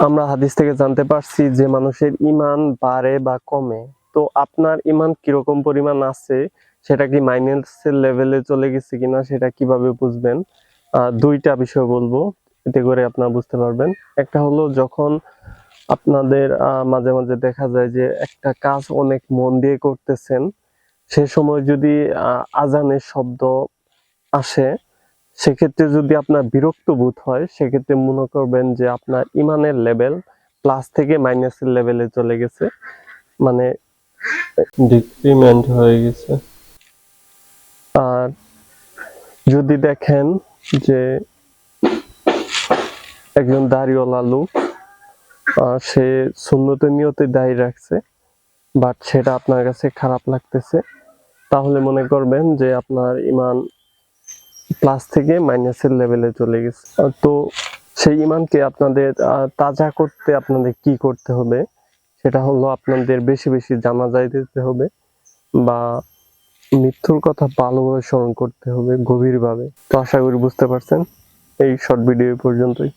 আমরা হাদিস থেকে জানতে পারছি যে মানুষের ইমান বাড়ে বা কমে। তো আপনার ইমান কীরকম পরিমাণ আছে, সেটা কি মাইনাসের লেভেলে চলে গেছে কিনা, সেটা কীভাবে বুঝবেন? দুইটা বিষয় বলব, এতে করে আপনারা বুঝতে পারবেন। একটা হলো যখন আপনাদের মাঝে মাঝে দেখা যায় যে একটা কাজ অনেক মন দিয়ে করতেছেন, সে সময় যদি আজানের শব্দ আসে সেক্ষেত্রে যদি আপনার বিরক্ত বোধ হয় সেক্ষেত্রে মনে করবেন যে আপনার ইমানের লেভেল প্লাস থেকে মাইনাসের লেভেলে চলে গেছে। মানে ডিক্রিমেন্ট হয়ে গেছে। আর যদি দেখেন যে একজন দাড়িওয়ালা লোক সে শূন্যতে নিয়তে দায়ী রাখছে বাট সেটা আপনার কাছে খারাপ লাগতেছে তাহলে মনে করবেন যে আপনার ইমান প্লাস থেকে মাইনাসের লেভেলে চলে গেছে। তো সেই ইমানকে আপনাদের তাজা করতে আপনাদের কি করতে হবে? সেটা হলো আপনাদের বেশি বেশি জানা জানাজায় দিতে হবে বা মৃত্যুর কথা ভালোভাবে স্মরণ করতে হবে গভীরভাবে। তো আশা করি বুঝতে পারছেন। এই শর্ট ভিডিও পর্যন্তই।